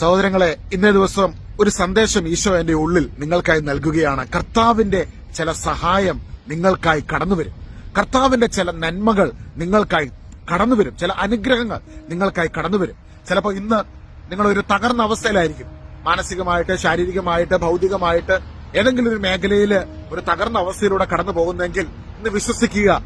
സഹോദരങ്ങളെ ഇന്നേ ദിവസം ഒരു സന്ദേശം ഈശോ എന്റെ ഉള്ളിൽ നിങ്ങൾക്കായി നൽകുകയാണ്. കർത്താവിന്റെ ചില സഹായം നിങ്ങൾക്കായി കടന്നുവരും. കർത്താവിന്റെ ചില നന്മകൾ നിങ്ങൾക്കായി കടന്നുവരും. ചില അനുഗ്രഹങ്ങൾ നിങ്ങൾക്കായി കടന്നുവരും. ചിലപ്പോൾ ഇന്ന് നിങ്ങൾ ഒരു തകർന്ന അവസ്ഥയിലായിരിക്കും. മാനസികമായിട്ട് ശാരീരികമായിട്ട് ഭൗതികമായിട്ട് ഏതെങ്കിലും ഒരു മേഖലയിൽ ഒരു തകർന്ന അവസ്ഥയിലൂടെ കടന്നു പോകുന്നെങ്കിൽ ഇന്ന് വിശ്വസിക്കുക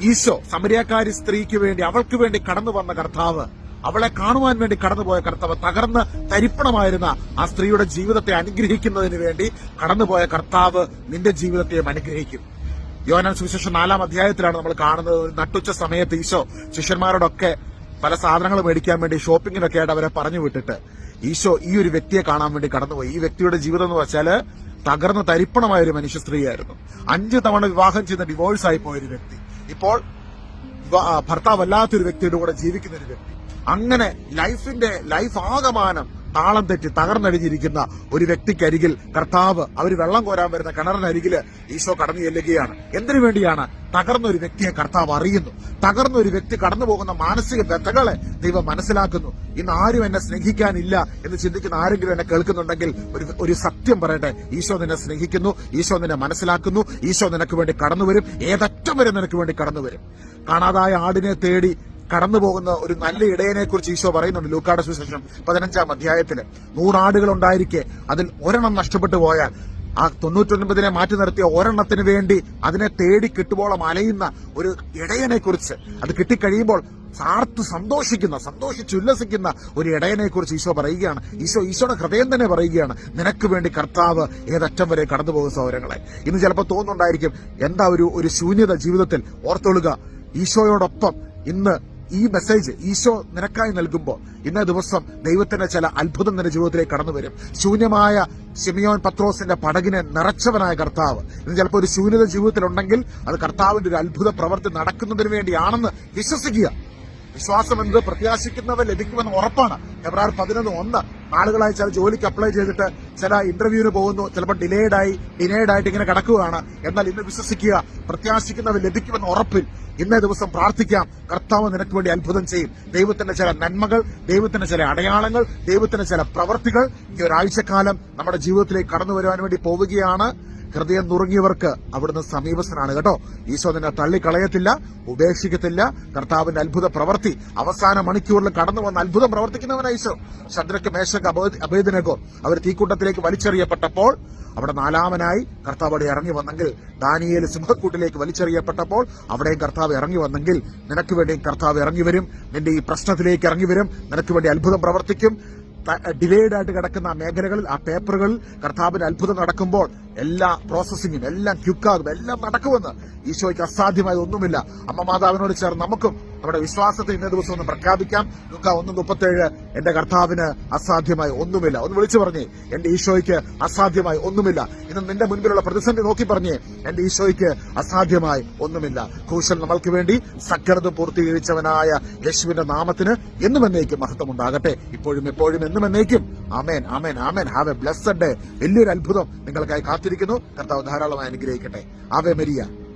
ഈശോ സമരിയാക്കാരി സ്ത്രീക്ക് വേണ്ടി അവൾക്ക് വേണ്ടി കടന്നു വന്ന കർത്താവ് അവളെ കാണുവാൻ വേണ്ടി കടന്നുപോയ കർത്താവ് തകർന്ന് തരിപ്പണമായിരുന്ന ആ സ്ത്രീയുടെ ജീവിതത്തെ അനുഗ്രഹിക്കുന്നതിന് വേണ്ടി കടന്നുപോയ കർത്താവ് നിന്റെ ജീവിതത്തെയും അനുഗ്രഹിക്കും. യോനാൻ സുവിശേഷം നാലാം അധ്യായത്തിലാണ് നമ്മൾ കാണുന്നത്. നട്ടുച്ച സമയത്ത് ഈശോ ശിഷ്യന്മാരോടൊക്കെ പല സാധനങ്ങൾ മേടിക്കാൻ വേണ്ടി ഷോപ്പിങ്ങിനൊക്കെ ആയിട്ട് അവരെ പറഞ്ഞു വിട്ടിട്ട് ഈശോ ഈ ഒരു വ്യക്തിയെ കാണാൻ വേണ്ടി കടന്നുപോയി. ഈ വ്യക്തിയുടെ ജീവിതം എന്ന് വെച്ചാൽ തകർന്ന് തരിപ്പണമായ ഒരു മനുഷ്യ സ്ത്രീയായിരുന്നു. അഞ്ച് തവണ വിവാഹം ചെയ്ത ഡിവോഴ്സ് ആയി പോയ ഒരു വ്യക്തി. ഇപ്പോൾ ഭർത്താവ് അല്ലാത്തൊരു വ്യക്തിയുടെ കൂടെ ജീവിക്കുന്ന ഒരു വ്യക്തി. അങ്ങനെ ലൈഫിന്റെ ലൈഫ് ആകമാനം താളം തെറ്റി തകർന്നടിഞ്ഞിരിക്കുന്ന ഒരു വ്യക്തിക്കരികിൽ കർത്താവ് അവർ വെള്ളം കോരാൻ വരുന്ന കിണറിനരികിൽ ഈശോ കടന്നു ചെല്ലുകയാണ് എന്തിനു വേണ്ടിയാണ് തകർന്ന ഒരു വ്യക്തിയെ കർത്താവ് അറിയുന്നു? തകർന്ന ഒരു വ്യക്തി കടന്നു പോകുന്ന മാനസിക വ്യഥകളെ ദൈവം മനസ്സിലാക്കുന്നു. ഇന്ന് ആരും എന്നെ സ്നേഹിക്കാനില്ല എന്ന് ചിന്തിക്കുന്ന ആരെങ്കിലും എന്നെ കേൾക്കുന്നുണ്ടെങ്കിൽ ഒരു ഒരു സത്യം പറയട്ടെ. ഈശോ നിന്നെ സ്നേഹിക്കുന്നു ഈശോ നിന്നെ മനസ്സിലാക്കുന്നു ഈശോ നിനക്ക് വേണ്ടി കടന്നു വരും ഏതറ്റം വരെ നിനക്ക് വേണ്ടി കടന്നു വരും കാണാതായ ആടിനെ തേടി കടന്നു പോകുന്ന ഒരു നല്ല ഇടയനെ കുറിച്ച് ഈശോ പറയുന്നുണ്ട് ലൂക്കാട് സുവിശേഷം പതിനഞ്ചാം അധ്യായത്തിൽ. നൂറാടുകൾ ഉണ്ടായിരിക്കെ അതിൽ ഒരെണ്ണം നഷ്ടപ്പെട്ടു പോയാൽ ആ തൊണ്ണൂറ്റൊൻപതിനെ മാറ്റി നിർത്തിയ ഒരെണ്ണത്തിന് വേണ്ടി അതിനെ തേടി കിട്ടുമ്പോളം അലയുന്ന ഒരു ഇടയനെ കുറിച്ച് അത് കിട്ടിക്കഴിയുമ്പോൾ സാർത്ത് സന്തോഷിക്കുന്ന സന്തോഷിച്ച് ഉല്ലസിക്കുന്ന ഒരു ഇടയനെ കുറിച്ച് ഈശോ പറയുകയാണ്. ഈശോ ഈശോയുടെ ഹൃദയം തന്നെ പറയുകയാണ് നിനക്ക് വേണ്ടി കർത്താവ് ഏതറ്റം വരെ കടന്നു പോകുന്ന സൗരങ്ങളെ? ഇന്ന് ചിലപ്പോൾ തോന്നുന്നുണ്ടായിരിക്കും എന്താ ഒരു ഒരു ശൂന്യത ജീവിതത്തിൽ? ഓർത്തൊള്ളുക ഈശോയോടൊപ്പം ഇന്ന് ഈ മെസ്സേജ് ഈശോ നിനക്കായി നൽകുമ്പോൾ ഇന്ന ദിവസം ദൈവത്തിന്റെ ചില അത്ഭുതം നിന്റെ ജീവിതത്തിലേക്ക് കടന്നു വരും. ശൂന്യമായ ഷിമിയോൻ പത്രോസിന്റെ പടകിനെ നിറച്ചവനായ കർത്താവ്. ഇന്ന് ചിലപ്പോൾ ഒരു ശൂന്യത ജീവിതത്തിലുണ്ടെങ്കിൽ അത് കർത്താവിന്റെ ഒരു അത്ഭുത പ്രവൃത്തി നടക്കുന്നതിന് വേണ്ടിയാണെന്ന് വിശ്വസിക്കുക. വിശ്വാസം എന്നത് പ്രത്യാശിക്കുന്നവ ലഭിക്കുമെന്ന് ഉറപ്പാണ്. ഫെബ്രുവരി പതിനൊന്ന് ഒന്ന് ആളുകളായി ചില ജോലിക്ക് അപ്ലൈ ചെയ്തിട്ട് ചില ഇന്റർവ്യൂവിന് പോകുന്നു ചിലപ്പോൾ ഡിലേഡ് ആയി ഡിനേഡ് ആയിട്ട് ഇങ്ങനെ കിടക്കുകയാണ്. എന്നാൽ ഇന്ന് വിശ്വസിക്കുക പ്രത്യാശിക്കുന്നവർ ലഭിക്കുമെന്ന ഉറപ്പിൽ ഇന്നേ ദിവസം പ്രാർത്ഥിക്കാം. കർത്താവ് നിനക്ക് വേണ്ടി അത്ഭുതം ചെയ്യും. ദൈവത്തിന്റെ ചില നന്മകൾ ദൈവത്തിന്റെ ചില അടയാളങ്ങൾ ദൈവത്തിന്റെ ചില പ്രവർത്തികൾ ഈ ഒരാഴ്ചക്കാലം നമ്മുടെ ജീവിതത്തിലേക്ക് കടന്നു വരുവാൻ വേണ്ടി പോവുകയാണ്. ഹൃദയം നുറുങ്ങിയവർക്ക് അവിടുന്ന് സമീപസ്ഥനാണ്. കേട്ടോ ഈശോ നിന്നെ തള്ളിക്കളയത്തില്ല ഉപേക്ഷിക്കത്തില്ല. കർത്താവിന്റെ അത്ഭുത പ്രവൃത്തി അവസാന മണിക്കൂറിൽ കടന്നു വന്ന അത്ഭുതം പ്രവർത്തിക്കുന്നവനാണ് ഈശോ. ശദ്രക്ക് മേശക്ക് അഭേദനകോ അവർ തീക്കൂട്ടത്തിലേക്ക് വലിച്ചെറിയപ്പെട്ടപ്പോൾ അവിടെ നാലാമനായി കർത്താവ് അവിടെ ഇറങ്ങി വന്നെങ്കിൽ ദാനിയേൽ സിംഹക്കൂട്ടിലേക്ക് വലിച്ചെറിയപ്പെട്ടപ്പോൾ അവിടെയും കർത്താവ് ഇറങ്ങി വന്നെങ്കിൽ നിനക്ക് വേണ്ടിയും കർത്താവ് ഇറങ്ങി വരും. നിന്റെ ഈ പ്രശ്നത്തിലേക്ക് ഇറങ്ങി വരും. നിനക്ക് വേണ്ടി അത്ഭുതം പ്രവർത്തിക്കും. ഡിലേഡ് ആയിട്ട് കിടക്കുന്ന ആ മേഖലകളിൽ ആ പേപ്പറുകളിൽ കർത്താവിന് അത്ഭുതം നടക്കുമ്പോൾ എല്ലാ പ്രോസസ്സിങ്ങും എല്ലാം ക്യുക്കാകും എല്ലാം നടക്കുമെന്ന് ഈശോയ്ക്ക് അസാധ്യമായ ഒന്നുമില്ല അമ്മ മാതാവിനോട് ചേർന്ന് നമുക്കും നമ്മുടെ വിശ്വാസത്തെ ഇന്നേ ദിവസം ഒന്ന് പ്രഖ്യാപിക്കാം. ലുക്ക ഒന്ന് മുപ്പത്തേഴ് എന്റെ കർത്താവിന് അസാധ്യമായി ഒന്നുമില്ല. ഒന്ന് വിളിച്ചു പറഞ്ഞേ എന്റെ ഈശോയ്ക്ക് അസാധ്യമായി ഒന്നുമില്ല. ഇന്ന് നിന്റെ മുൻപിലുള്ള പ്രതിസന്ധി നോക്കി പറഞ്ഞേ എന്റെ ഈശോയ്ക്ക് അസാധ്യമായി ഒന്നുമില്ല. ക്രൂശൽ നമ്മൾക്ക് വേണ്ടി സക്കരത് പൂർത്തീകരിച്ചവനായ യേശുവിന്റെ നാമത്തിന് എന്നും എന്നേക്കും മഹത്വം ഉണ്ടാകട്ടെ ഇപ്പോഴും എപ്പോഴും എന്നും എന്നേക്കും. ആമേൻ ആമേൻ ആമേൻ. ഹാവ് എ ബ്ലസ്സഡ് ഡേ വലിയൊരു അത്ഭുതം നിങ്ങൾക്കായി കാത്തിരിക്കുന്നു. കർത്താവ് ധാരാളമായി അനുഗ്രഹിക്കട്ടെ. ആവേ മരിയ.